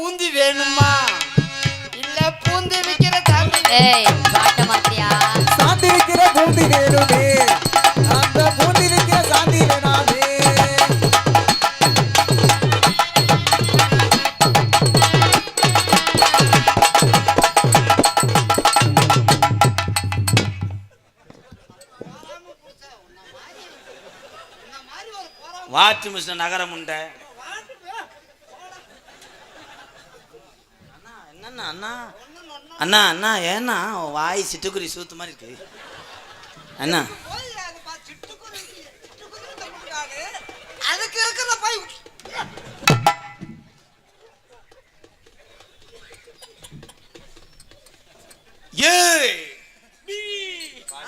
பூந்தி வேணுமா? இல்ல பூந்தி விக்கிற தம்பி ஏய் பாட்ட மாத்தியா சாந்தி இருக்கிற பூந்தி வேணுமே. அந்த பூந்தி இருக்கிற சாந்தி வேணாமே. வாத்து மிஷின் நகரம் உண்ட அண்ணா என்னண்ணா அண்ணா அண்ணா அண்ணா ஏன்னா வாய் சிட்டுக்குருவி சூத்து மாதிரி இருக்கு. அண்ணா அதுக்கு இருக்கிற பை ஏய்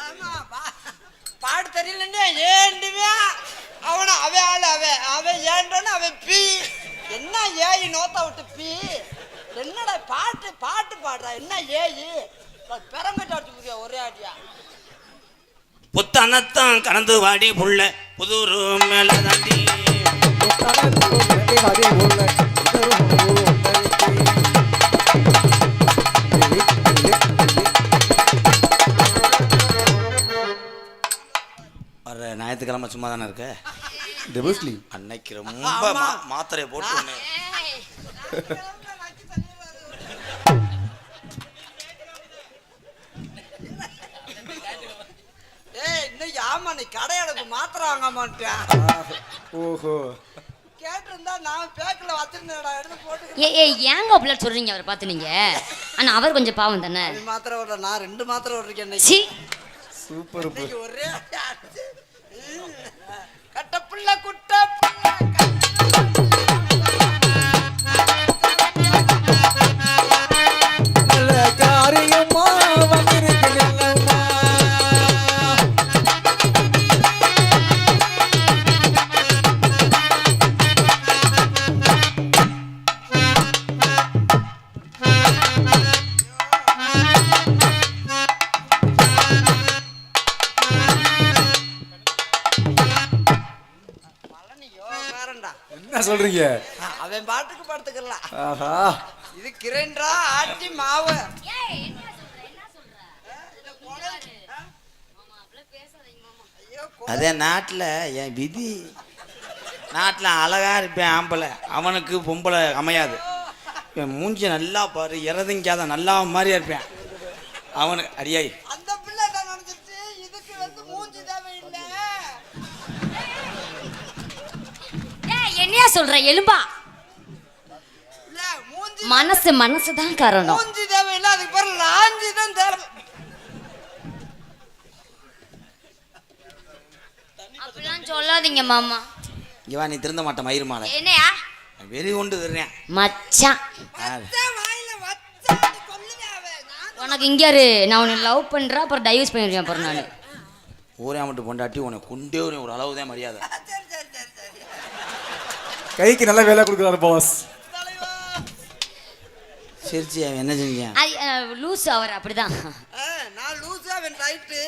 ஆமா, பா- பாடு தெரியலன்னே ஏண்டுவே அவன அவன் ஆளு அவன் அவன் ஏண்டோன்னு அவன் பீ என்ன ஏயி நோத்த விட்டு பீ என்னடா பாட்டு பாட்டு ஏயி பெரங்கிட்ட அடிச்சு ஒரே அடியா புத்தனத்தான் கலந்து வாடி புள்ள புதூர் மேல தாண்டி. வர ஞாயிற்றுக்கிழமை சும்மா தானே இருக்க? டபுள் ஸ்லீவ் அன்னைக்கு ரொம்ப மா- மாத்திரையை போட்டு இன்னைக்கு ஆமா நீ கடை எனக்கு மாத்திரை வாங்க மாட்டேன் ஓஹோ. கேட்டிருந்தா நான் பேக்கில் எடுத்து போட்டு. ஏ ஏங்க அப்படிலாம் சொல்றீங்க அவரை பார்த்து நீங்க? ஆனா அவர் கொஞ்சம் பாவம் தானே? நீ மாத்திரை விடுற நான் ரெண்டு மாத்திரை விடுறேன் இன்னைக்கு. சி. சூப்பர் ஒரே என்ன சொல்றீங்க அவன் பாட்டுக்கு படுத்துக்கலாம் ஆஹா. இது கிரைண்டரா ஆட்டி மாவு. அதே நாட்டில் என் விதி நாட்டில் அழகா இருப்பேன் ஆம்பளை. அவனுக்கு பொம்பளை அமையாது. என் மூஞ்சி நல்லா பாரு இறதுங்காத நல்லா மாதிரியா இருப்பேன். அவனுக்கு அடியாய். சொல்ற எலும்பா. மனசு மனசு தான் காரணம். மூஞ்சி தேவையில்லை அதுக்கு பேர் லாஞ்சி தான் தேவை அப்படிலாம் சொல்லாதீங்க மாமா. இவா நீ திருந்த மாட்டேன் மயிறு மாலை. என்னையா? வெறி கொண்டு தர்றேன் மச்சான். உனக்கு இங்க இரு நான் உன்னை லவ் பண்றேன் அப்புறம் டைவர்ஸ் பண்ணிடுவேன் அப்புறம் நான். ஊரே மட்டும் பொண்டாட்டி உன்னை கொண்டே ஒரு ஒரு அளவு தான் மரியாதை. கைக்கு நல்ல வேலை கொடுக்குறாரு பாஸ் தலைவா சிரிச்சி அவன் என்ன செஞ்சேன் அது லூஸ் அவர் அப்படிதான். நான் லூசு அவன் ரைட்டு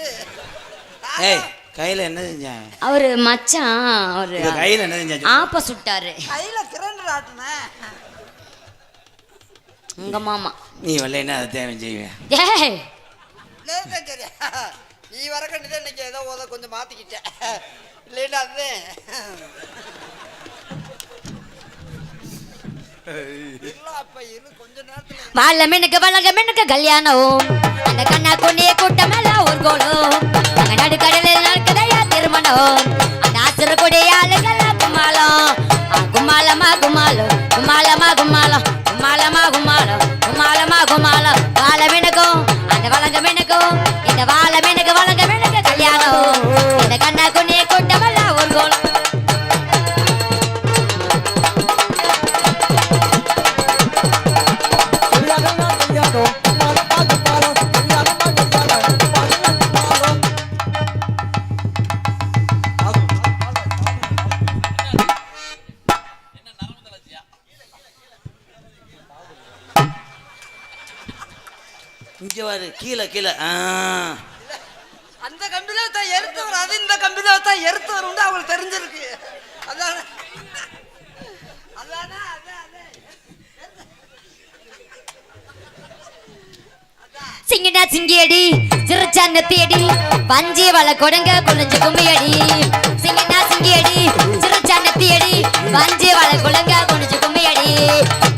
ஏய் கையில் என்ன செஞ்சேன் அவரு மச்சான் அவரு கையில் என்ன செஞ்சேன் சொல்லு. ஆப்ப சுட்டாரு கையில கிரைண்டர் ஆட்டுனேன் உங்க மாமா. நீ வரலைன்னா அதை தேவை செய்வேன் ஏய். நீ வர கண்டிதான் இன்னைக்கு ஏதோ கொஞ்சம் மாத்திக்கிட்டேன் இல்லைன்னா அது. இல்ல அப்ப இரு கொஞ்ச நேரத்துல வாழ மெனுக்கு அந்த கண்ணா கொண்டே கூட்டம் ஒரு கோலம். அங்க நடுக்கடலில் நடக்குதையா திருமணம். அந்த ஆசிர கொடிய ஆளுகெல்லாம் கும்மாளம். ஆ, கும்மாளமா கும்மாளம் கும்மாளமா கும்மாளம் கும்மாளமா கும்மாளம் கும்மாளமா வாழ மெனுக்கும் அந்த வழங்க மெனுக்கும் இந்த வாழ வழங்க கல்யாணம். கீழே. அந்த கம்பில தான் எருத்தவர் அது இந்த கம்பில தான் எருத்தவர் உண்டு அவங்களுக்கு தெரிஞ்சிருக்கு சிங்கினா சிங்கியடி சிறுச்சான தேடி பஞ்சே வள கொடங்க குழஞ்சு கும்மியடி. சிங்கினா சிங்கியடி சிறுச்சான தேடி பஞ்சே வள கொடங்க குழஞ்சு கும்மியடி.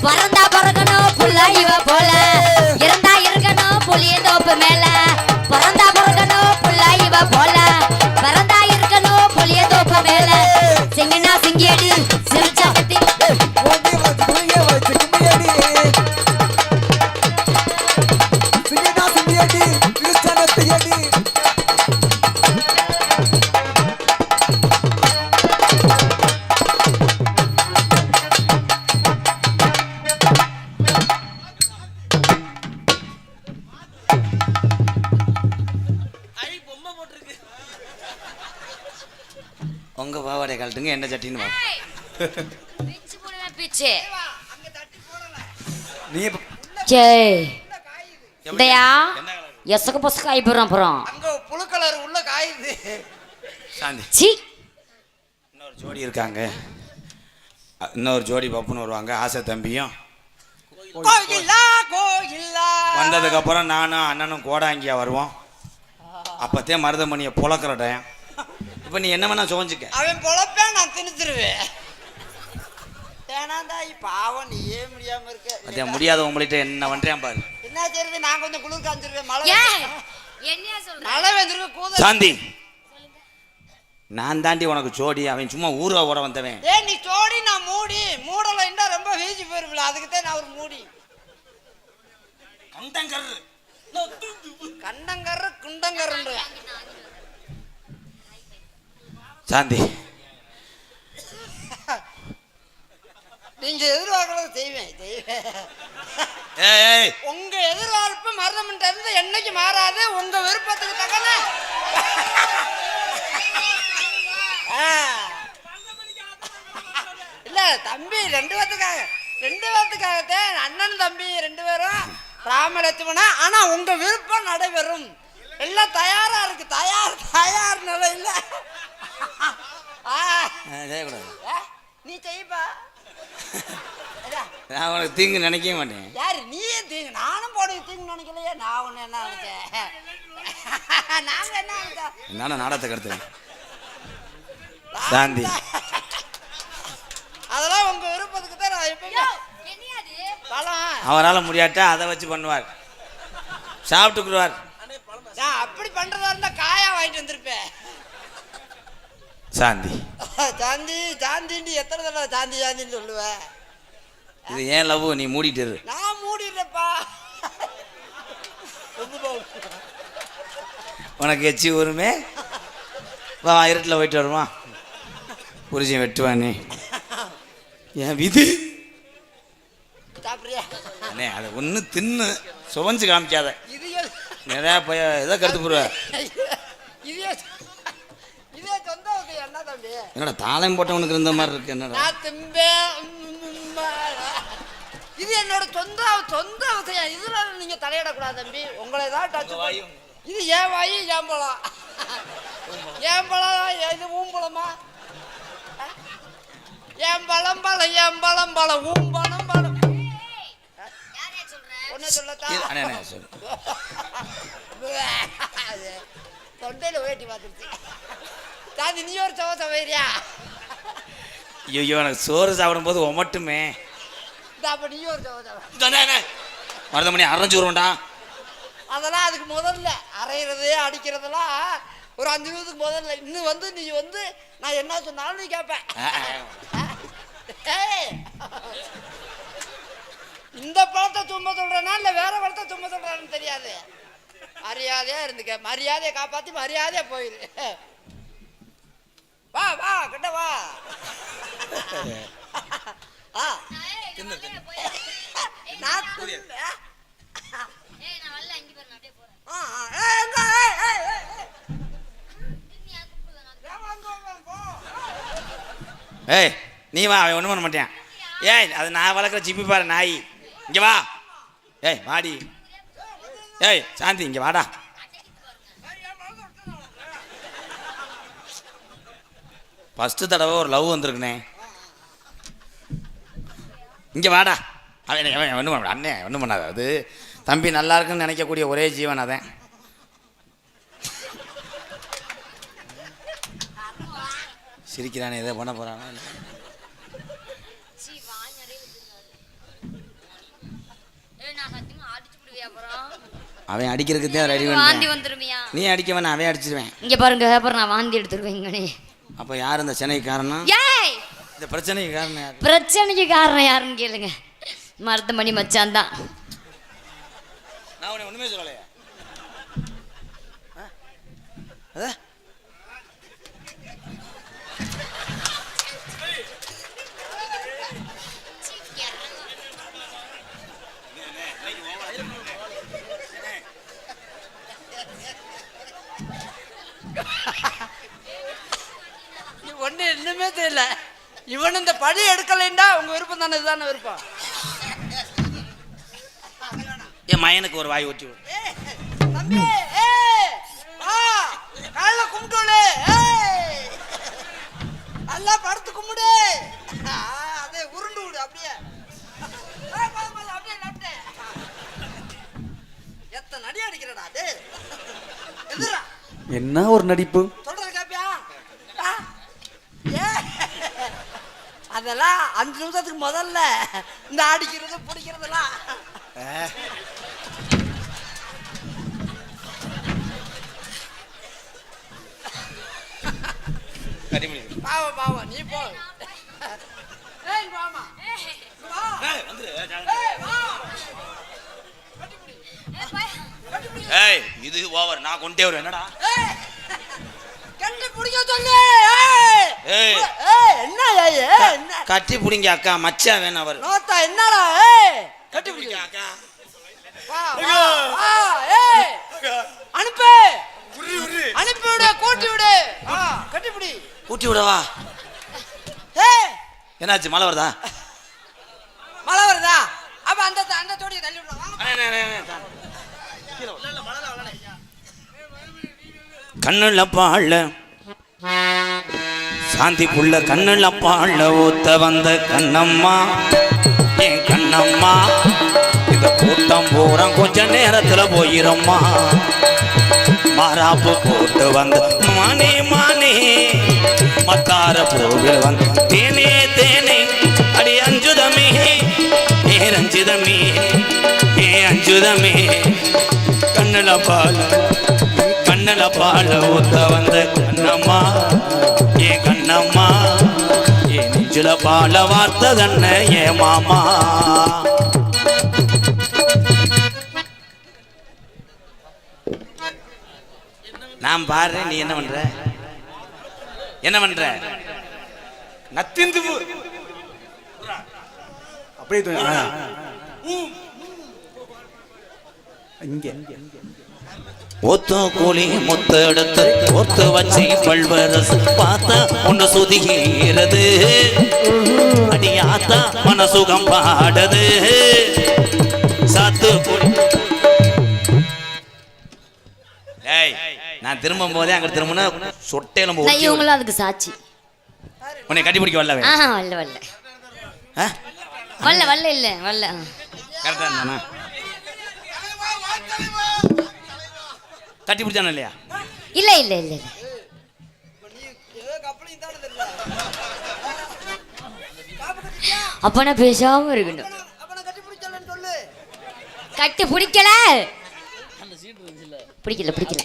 பறந்தா பறக்கணும் புள்ளா இவ போல இறந்த புளிய தோப்பு மேல. பறந்தா பறக்கணும் புள்ள இவ போல. பறந்தா இருக்கணும் புளிய தோப்பு மேல. சிங்கினா சிங்கியடி இதையா? எசக்கு பசக்கு ஆயிப்போறோம் அப்புறம். அங்க புழு கலர் உள்ள காயுது. சாந்தி. சி. இன்னொரு ஜோடி இருக்காங்க. இன்னொரு ஜோடி பப்புன்னு வருவாங்க ஆசை தம்பியும். கோயிலா கோயிலா. வந்ததுக்கு அப்புறம் நானும் அண்ணனும் கோடாங்கியா வருவோம். அப்பத்தே மருதமணியை புழக்கிற டைம் இப்போ நீ என்ன வேணா சுவஞ்சிக்க அவன் பொழப்பேன் நான் திணிச்சிருவேன். ஏனாந்தாய் பாவம் நீயே முடியாம இருக்க. அதே முடியாத உங்கள்கிட்ட என்ன பண்றேன் பாரு. என்ன செய்யறது நான் கொஞ்சம் குளிர் காஞ்சிருவேன் மழை என்னையா சொல்ற? மழை வந்துருக்கு கூத சாந்தி. நான் தாண்டி உனக்கு ஜோடி அவன் சும்மா ஊரா ஓட வந்தவன். ஏ நீ சோடி நான் மூடி. மூடல இருந்தா ரொம்ப வீசி போயிருவில அதுக்கு தான் நான் ஒரு மூடி. கண்டங்கர்ற குண்டங்கர்ன்ற. சாந்தி. நீங்க எதிர்பார்க்கறது செய்வேன் செய்வேன். ஏய் உங்க எதிர்பார்ப்பு மரணம்ட்ட இருந்து என்னைக்கு மாறாது உங்க விருப்பத்துக்கு தக்கன. இல்ல தம்பி ரெண்டு பேத்துக்காக ரெண்டு பேத்துக்காகத்தான் அண்ணன் தம்பி ரெண்டு பேரும் ராமலட்சுமணா ஆனா உங்க விருப்பம் நடைபெறும். எல்லாம் தயாரா இருக்கு தயார் தயார் நிலையில. நீ செய்ப்பா. நான் உனக்கு தீங்கு நினைக்கவே மாட்டேன். யாரு நீயே தீங்கு. நானும் போடுங்க தீங்கு நினைக்கலையே. நான் ஒண்ணு என்ன நினைச்சேன் நாங்க என்ன நினைச்சோம் நாடகத்தை கருத்து சாந்தி அதெல்லாம் உங்க விருப்பத்துக்கு தான் நான் எப்பயுமே பழம். அவரால் முடியாட்டா அதை வச்சு பண்ணுவார். சாப்பிட்டுக்குருவார். நான் அப்படி பண்றதா இருந்தா காயா வாங்கிட்டு வந்திருப்பேன். சாந்தி. சாந்தி சாந்தின்னு எத்தனை தடவை சாந்தி சாந்தின்னு சொல்லுவேன் இது ஏன் லவ்? நீ மூடிட்டு இரு. நான் மூடிடுறேப்பா. உனக்கு எச்சி ஊருமே வா இருட்டில் போயிட்டு வருமா? புரிஜன் வெட்டுவானே என் விதி? அண்ணே அதை ஒன்று தின்னு சுவஞ்சு காமிக்காத. நிறையா போய் எதை கருத்து போடுவ இதே இதே சொந்த ஊத்து என்ன தம்பி என்னடா தாளம் போட்டவனுக்கு இருந்த மாதிரி இருக்கு என்னடா? இது என்னோட சொந்த சொந்த அவசியம். இதுல நீங்க தலையிடக்கூடாது தம்பி. உங்களை தான் டச் இது ஏன் வாயி ஏன் பழம் ஏன் பழம் இது ஊம்பழமா ஏன் பழம் பழம் ஏன் பழம் பழம் ஊம்பழம் பழம் ஒன்னு சொல்லத்தா தொண்டையில வேட்டி பார்த்துருச்சு. தாதி நீ ஒரு சவ சவைரியா ஐயோ எனக்கு சோறு சாப்பிடும்போது ஒமட்டுமே. இந்த அப்ப நீ ஒரு சவ சவை மருதமணி அரைஞ்சு வருவோம்டா. அதெல்லாம் அதுக்கு முதல்ல. அரைகிறது அடிக்கிறதெல்லாம் ஒரு அஞ்சு நிமிஷத்துக்கு முதல்ல. இன்னும் வந்து நீ வந்து நான் என்ன சொன்னாலும் நீ கேட்பேன் இந்த பழத்தை சும்மா சொல்றேனா இல்ல வேற பழத்தை சும்மா சொல்றான்னு தெரியாது? மரியாதையா இருந்துக்க. மரியாதையை காப்பாத்தி மரியாதையா போயிரு. வா வா கிட்ட வா. ஆ, ஏய், நீ வா அவன் ஒன்றும் பண்ண மாட்டேன் ஏய் அது நான் வளர்க்குற சிப்பி பாரு நாய். இங்கே வா. ஏய் வாடி. ஏய் சாந்தி இங்கே வாடா. ஃபஸ்ட்டு தடவை ஒரு லவ் வந்திருக்குனே. இங்கே வாடா. அவன் அவன் ஒன்றும் பண்ண அண்ணே ஒன்றும் பண்ணாத. அது தம்பி நல்லா இருக்குன்னு நினைக்கக்கூடிய ஒரே ஜீவன் அதான் சிரிக்கிறானே எதை பண்ண போறானா அவன் அடிக்கிறதுக்கு தான் ரெடி வாந்தி பண்ணி வந்துருமியா? நீ அடிக்க வேணாம் அவன் அடிச்சிருவேன். இங்க பாருங்க அப்புறம் நான் வாந்தி எடுத்துருவேங்கனே அப்போ யார் இந்த சென்னைக்கு காரணம் ஏய்! இந்த பிரச்சனைக்கு காரணம் யார்? பிரச்சனைக்கு காரணம் யாருன்னு கேளுங்க. மருத்துவமணி மச்சான் தான் நான் உன்னை ஒண்ணுமே சொல்லலையா. ஆ? இன்னுமே தெரியல இவன் இந்த படி எடுக்கலைன்னா உங்க விருப்பம் தானே இதுதானே விருப்பம்? என் மயனுக்கு ஒரு வாய் ஊற்றி ஏய். நல்லா படுத்து கும்பிடு. ஆ, அதே உருண்டு விடு அப்படியே. எத்தனை அடி அடிக்கிறடா என்ன ஒரு நடிப்பு சொல்றது கேப்பியா ஆ? ஏ அதெல்லாம் அஞ்சு நிமிஷத்துக்கு முதல்ல இந்த அடிக்கிறது பிடிக்கிறதெல்லாம் பாவம் பாவம் நீ போ. ஏய் இது ஓவர். நான் கொண்டே வரும் என்னடா? கட்டி பிடிக்க சொல்லு. என்ன? கட்டி பிடிங்க அக்கா. மச்சான் வேணும் அவர். நோத்தா என்னடா கட்டி பிடிக்க அக்கா. அனுப்பு. அனுப்பி விடு கூட்டி விடு. ஆ, கட்டிப்பிடி ஊட்டி விடவா? என்னாச்சு மழை வருதா? மழை வருதா? அப்ப அந்த அந்த தோடியை தள்ளி விடுறோம் வாங்க. கண்ணுல பாழ. சாந்தி புள்ள கண்ணுல பாழ ஊத்த வந்த கண்ணம்மா. என் கண்ணம்மா இந்த கூட்டம் பூரா கொஞ்ச நேரத்துல போயிரம்மா. மாறாப்பு போட்டு வந்த மானே மானே மத்தார போவில் வந்த தேனே தேனே அடி அஞ்சுதமே ஏ ரஞ்சிதமே ஏ அஞ்சுதமே. கண்ணுல பால் கண்ணுல பால் ஊத்த வந்த கண்ணம்மா. என்னம்மா? கண்ணம்மா ஏ நெஞ்சுல பால வார்த்ததன்ன? ஏ மாமா? நான் பாரு நீ என்ன பண்ற? என்ன பண்ற? நத்திந்து அப்படியே இங்க. ஒத்து கூலி முத்து எடுத்து ஒத்து வச்சு பல்வரசு பார்த்தா ஒன்று சுதிகிறது. அடியாத்தா மனசுகம் பாடுது. சாத்து கூலி. ஏய் நான் திரும்பும் போதே அங்க திரும்பினா சொட்டையில நான் இவங்களும் அதுக்கு சாட்சி. உன்னை கட்டி பிடிக்க வரல வரல வரல. வரல வரல இல்ல வரல. ஆ. கரெக்டா இருந்தானா? கட்டி பிடிச்சானே இல்லையா? இல்ல இல்ல இல்ல இல்ல. அப்ப நான் பேசாம இருக்கணும். கட்டி பிடிக்கல? பிடிக்கல பிடிக்கல.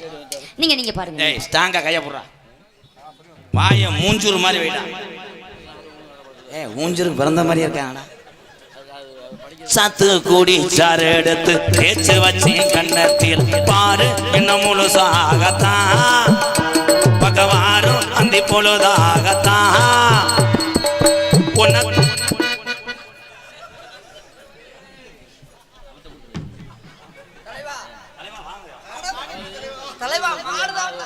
நீங்க நீங்க பாருங்க. ஏய் ஸ்டாங்கா கைய போடுறா. வாய மூஞ்சூர் மாதிரி வைடா. ஏய் மூஞ்சூருக்கு பிறந்த மாதிரி இருக்காங்கடா சத்து கூடி சாறு எடுத்து தேய்ச்சு வச்சு கண்ணத்தில் பாரு இன்னும் முழுசாகத்தான். பகவாரும் அந்தி பொழுதாகத்தான். உன்னை தலைவா மாடுதான்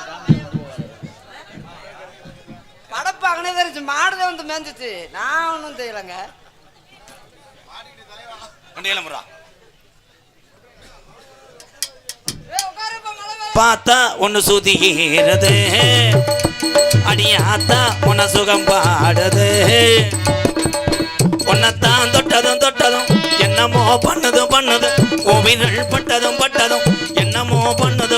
தெரிஞ்சு மாடுதான் வந்து மேஞ்சிச்சு. நான் ஒன்றும் செய்யலைங்க. மழை வருது. பார்த்தா ஒன்னு சுதிகிறது அடியாத்தா உன்ன சுகம் பாடுது. உன்னைத்தான் தொட்டதும் தொட்டதும் என்னமோ பண்ணுது பண்ணுது. உன் பூவிகள் பட்டதும் பட்டதும் என்னமோ பண்ணுது.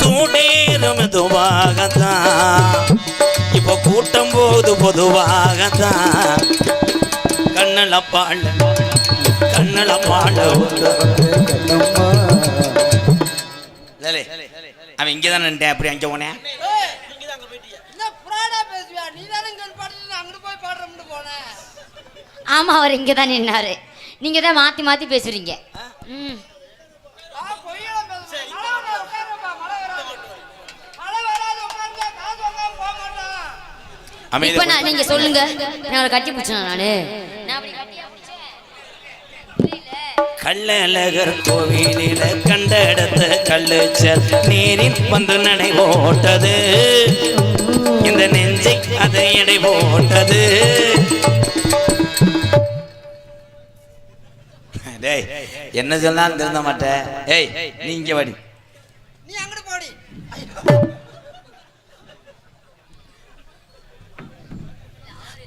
சூடேறும் மெதுவாகத்தான். இப்போ கூட்டம் போது பொதுவாகத்தான். கண்ணல பாழ பாழ அவன் இங்கே தான் நின்ட்டேன் அப்படி அங்கே போனேன். என்ன புராடா பேசுவியா? நீ தானே இங்க வந்து பாடுறது அங்கிட்டு போய் பாடுறோம்னு போனேன் ஆமா அவர் இங்கே தான் நின்னாரு. நீங்க தான் மாத்தி மாத்தி பேசுறீங்க. ம். இப்ப நான் நீங்க சொல்லுங்க. நான் அவரை கட்டி பிடிச்சேன் நானு நான் அப்படி கட்டியா பிடிச்சேன்? கள்ளழகர் கோவிலில கண்ட இடத்த கள்ளுச்சல் நீரில் வந்து நடை போட்டது. இந்த நெஞ்சை அதை எடை போட்டது. டேய் என்ன சொன்னாலும் திருந்த மாட்டேன் ஏய் நீ இங்க வாடி. நீ அங்கிட்டு போடி.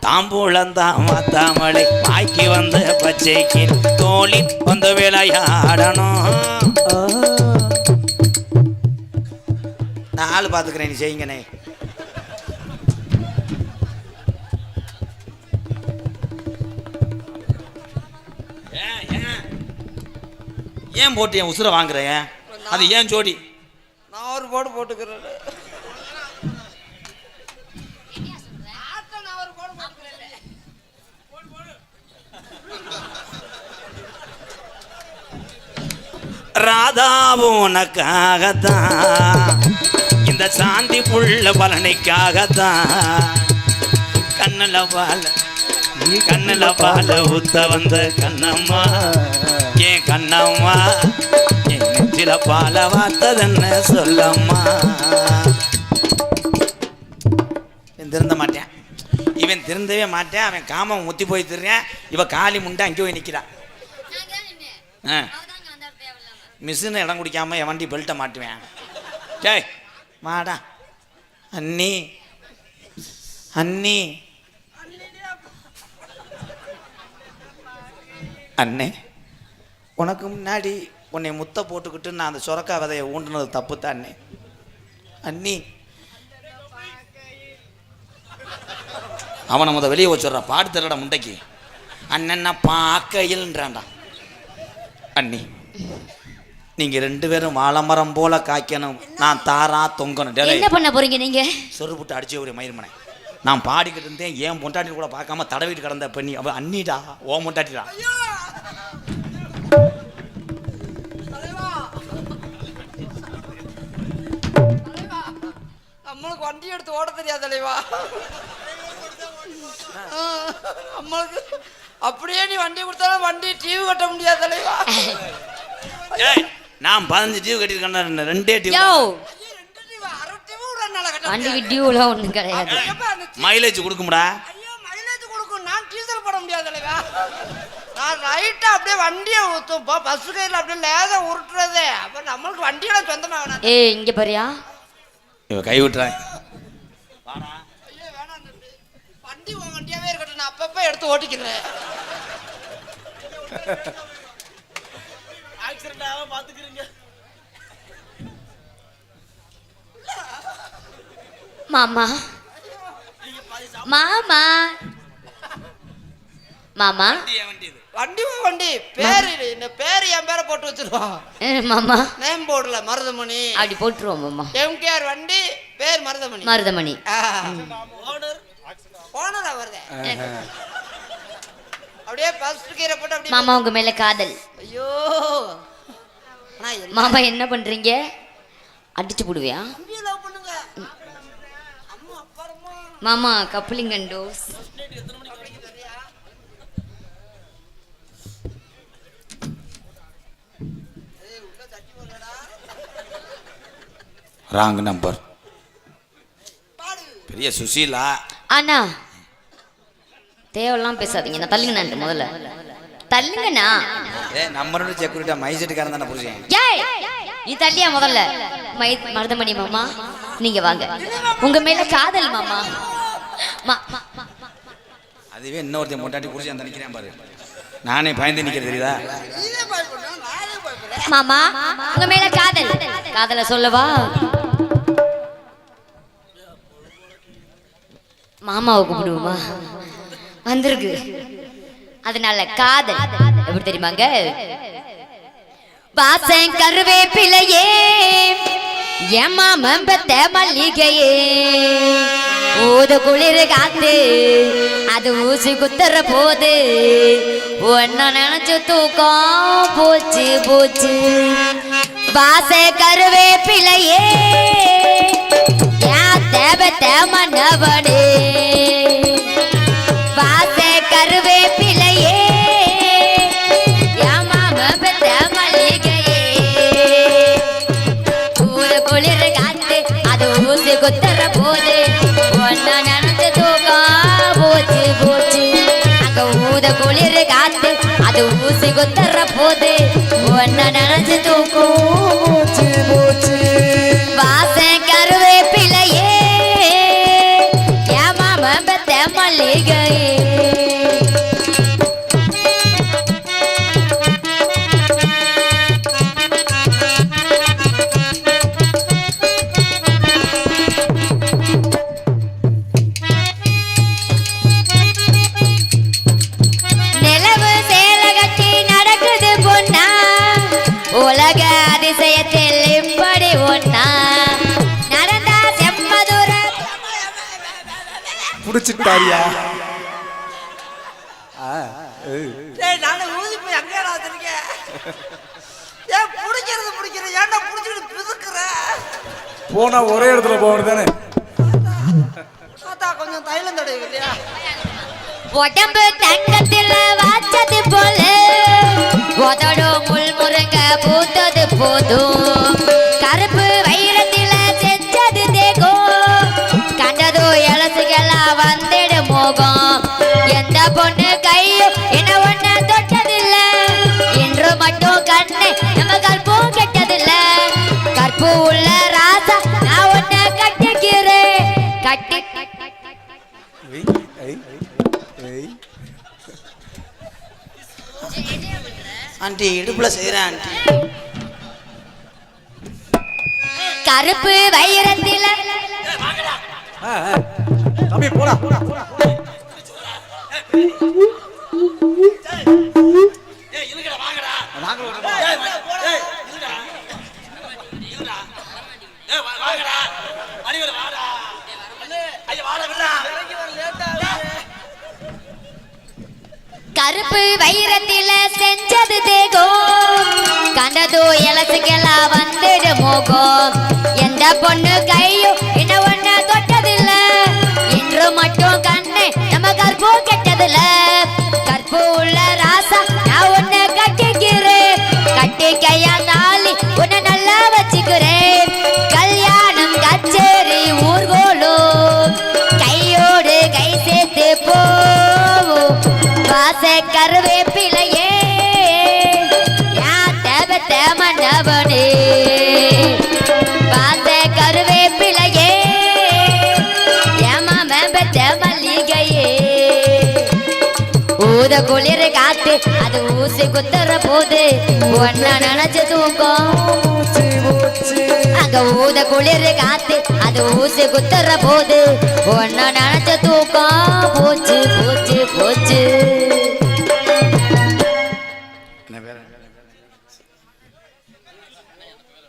தாம்பூலந்தான் மாத்தாமலை வாய்க்கு வந்த பச்சைக்கு தோழி வந்து விளையாடணும். நான் ஆள் பார்த்துக்கிறேன் நீ செய்யுங்கண்ணே. ஏன், போட்டு என் உசுரை வாங்குறேன் அது ஏன் ஜோடி? நான் ஒரு போடு போட்டுக்கிறேன் ஆத்த நான் ஒரு போடு போட்டுக்கிறேன் ராதாவும் உனக்காகத்தான். இந்த சாந்தி புள்ள பழனிக்காகத்தான் கண்ணுல பால நீ கண்ணுல பால ஊத்த வந்த கண்ணம்மா. ஏன் கண்ணம்மா என் நெஞ்சில பால வார்த்ததென்ன சொல்லம்மா. திருந்த மாட்டேன். இவன் திருந்தவே மாட்டேன். அவன் காமம் முத்தி போய் திருறேன் இவ காலி முண்டை அங்கே போய் நிற்கிறா ஆ. மிஷின் இடம் குடிக்காமல் என் வண்டி பெல்ட்டை மாட்டுவேன். டேய் மாடா அண்ணி. அண்ணி. அண்ணே உனக்கு முன்னாடி உன்னை முத்த போட்டுக்கிட்டு நான் அந்த சுரக்கா விதையை ஊண்டுனது தப்பு தான் அண்ணே. அண்ணி. அவனை முத வெளியே வச்சுடுறா பாடு தரடா முண்டைக்கு. அண்ணன்னா பார்க்கையில்ன்றான்டா அண்ணி. நீங்க ரெண்டு பேரும் வாழைமரம் போல காய்க்கணும். நான் தாரா தொங்கணும். என்ன பண்ண போறீங்க நீங்க? சொருப்புட்டு அடிச்சு ஒரு மயிர்மனை நான் பாடிக்கிட்டு இருந்தேன் ஏன் பொண்டாட்டி கூட பார்க்காம தடவிட்டு கிடந்த பெண்ணி. அவ அண்ணிடா ஓ பொண்டாட்டிடா. நம்மளுக்கு வண்டி எடுத்து ஓட தெரியாது தலைவா. நம்மளுக்கு அப்படியே நீ வண்டி கொடுத்தாலும் வண்டி டிவி கட்ட முடியாது தலைவா. ஏய் நான் பதினஞ்சு டியூ கட்டியிருக்கேன் ரெண்டே டியூ வண்டிக்கு. டியூலாம் ஒண்ணும் கிடையாது. மைலேஜ் கொடுக்கும்டா. ஐயோ மைலேஜ் கொடுக்கும். நான் டீசல் போட முடியாது தலைவா நான் ரைட்டா அப்படியே வண்டியை ஊற்றும் பஸ் கையில் அப்படியே லேசா உருட்டுறதே. அப்ப நம்மளுக்கு வண்டியோட சொந்தமா வேணாம். ஏய் இங்க பாரியா? இவ கை விட்டுறேன். ஐயோ வேணாம் தம்பி. வண்டி உன் வண்டியாவே இருக்கட்டும். நான் அப்பப்ப எடுத்து ஓட்டிக்கிறேன். மாமா. மாமா. மாமா. வண்டி வண்டி பேரு இந்த பேரு என் பேரை போட்டு வச்சிருவோம் ஏ, மாமா. நேம் போர்டுல மருதமணி. அப்படி போட்டுருவோம் மாமா. எம்கேஆர் வண்டி பேர் மருதமணி. மருதமணி. ஓனரா. வருதே. அப்படியே ஃபர்ஸ்ட் கீரை போட்டு அப்படியே மாமா உங்க மேல காதல். ஐயோ. மாமா என்ன பண்றீங்க? அடிச்சு போடுவியா? மாமா coupling and dose. Wrong number. பெரிய சுசீலா. அண்ணா தேவையெல்லாம் பேசாதீங்க. நான் தள்ளுங்கண்ணா முதல்ல. தள்ளுங்கண்ணா. ஏ நம்பரோட செக்யூரிட்டா மைசெட்டுக்காரன் தானே புரிஞ்சேன் ஏய் நீ தள்ளியா முதல்ல? மை மருதமணி மாமா நீங்க வாங்க. உங்க மேல காதல் மாமா. அதுவே அந்த பாரு. நானே பயந்து தெரியுதா? பயப்படுறேன் மாமா உங்க மேல காதல். காதல சொல்லவா? மாமாவை கூப்பிடுவோமா? வந்திருக்கு. அதனால காதல். எப்படி தெரியுமாங்க? கருவே கருவேப்பிலையே ஏமா மம்பத்த மல்லிகையே. ஊது குளிர் காத்து அது ஊசி குத்துற போது ஒன்ன நினைச்சு தூக்கம் போச்சு போச்சு. வாச கருவேப்பிலையே ஏன் தேவை தேமன்னவனே குத்துற போது ஒன்ன நினைச்சு தூக்கம் போச்சு போச்சு. அங்க ஊத குளிர் காத்து அது ஊசி குத்துற போது ஒன்ன நினைச்சு தூக்கம் மூச்சு மூச்சு வாசன் கருவேப்பிலையே ஏமாம பெத்த புடிச்சிட்டாரியா ஆ, ஏய். டேய் நானும் ஊதி போய் அங்கேடா வச்சிருக்கேன். ஏன் பிடிக்கிறது பிடிக்கிற ஏன்டா பிடிச்சிட்டு பிதுக்குற? போனா ஒரே இடத்துல தானே தாத்தா கொஞ்சம் தைலம் தடவை இல்லையா உடம்பு தங்கத்தில் வாச்சது போல. உதடும் முள் முருங்க பூத்தது போதும். கருப்பு வந்திட மோகம் எந்த பொண்ணு கையும் என்ன ஒண்ணு தொட்டதில்ல இன்று மட்டும் கண்ணு நம்ம கற்பும் கெட்டதில்ல கற்பு உள்ள ராசா நான் ஒன்ன கட்டிக்கிறேன் கட்டி. ஆண்டி இடுப்புல செய்கிறேன் ஆண்டி கருப்பு வைரத்தில. அப்படியே போடா போடா போடா தேமன்னவனே வாச கருவேப்பிலையே ஏமா மேம்பத்த மல்லிகையே. ஊத குளிர் காத்து அது ஊசி குத்துற போது ஒன்ன நினைச்சு தூக்கம். அங்க ஊத குளிர் காத்து அது ஊசி குத்துற போது ஒன்ன நினைச்சு தூக்கம். போச்சு போச்சு போச்சு.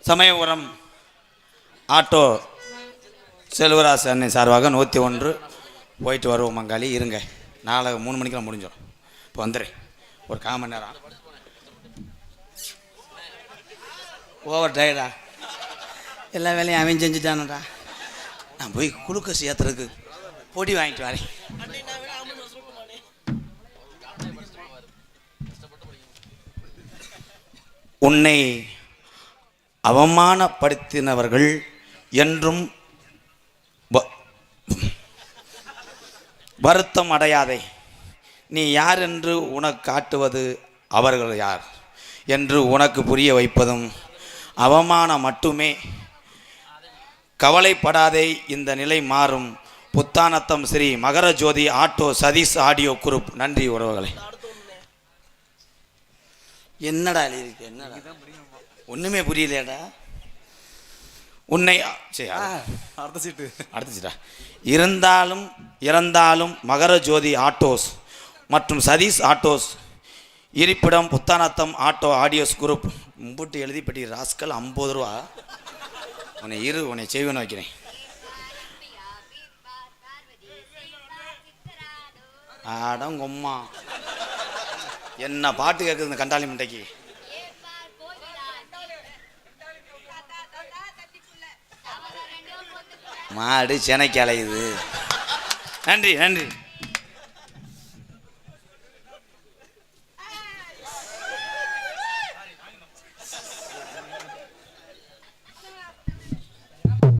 சமயபுரம் ஆட்டோ செல்வராஜ் அண்ணன் சார்பாக நூற்றி ஒன்று போயிட்டு வருவோம் மங்காளி. இருங்க. நாளை மூணு மணிக்கெல்லாம் முடிஞ்சிடும். இப்போ வந்துடுறேன் ஒரு கால் மணி நேரம். ஓவர் டயர்டா எல்லா வேலையும் அவன் செஞ்சுட்டானடா. நான் போய் குளுக்கோஸ் ஏற்றுறதுக்கு பொடி வாங்கிட்டு வரேன். உன்னை அவமானப்படுத்தினவர்கள் என்றும் வ- வருத்தம் அடையாதே நீ யார் என்று உனக்கு காட்டுவது அவர்கள் யார் என்று உனக்கு புரிய வைப்பதும் அவமானம் மட்டுமே. கவலைப்படாதே இந்த நிலை மாறும். Puthanatham Sri Makara Jothi auto Sathish audio group. நன்றி உறவுகளை. என்னடா எழுதியிருக்கு என்னடா? ஒண்ணுமே புரியலையாடா? உன்னை சரி ஆ, அது- அடுத்த சீட்டு. இருந்தாலும் இறந்தாலும் மகர ஜோதி ஆட்டோஸ் மற்றும் சதீஷ் ஆட்டோஸ். இருப்பிடம் புத்தானத்தம் ஆட்டோ ஆடியோஸ் குரூப். மும்பிட்டு எழுதிப்பட்டி ராஸ்கல் ஐம்பது ரூபா. உன்னை இரு உன்னை செய்வன வைக்கிறேன். ஆடங்கொம்மா என்ன பாட்டு கேட்குது இந்த கண்டாளி முட்டைக்கு மாடு சென்னைக்கு அலையுது. நன்றி நன்றி.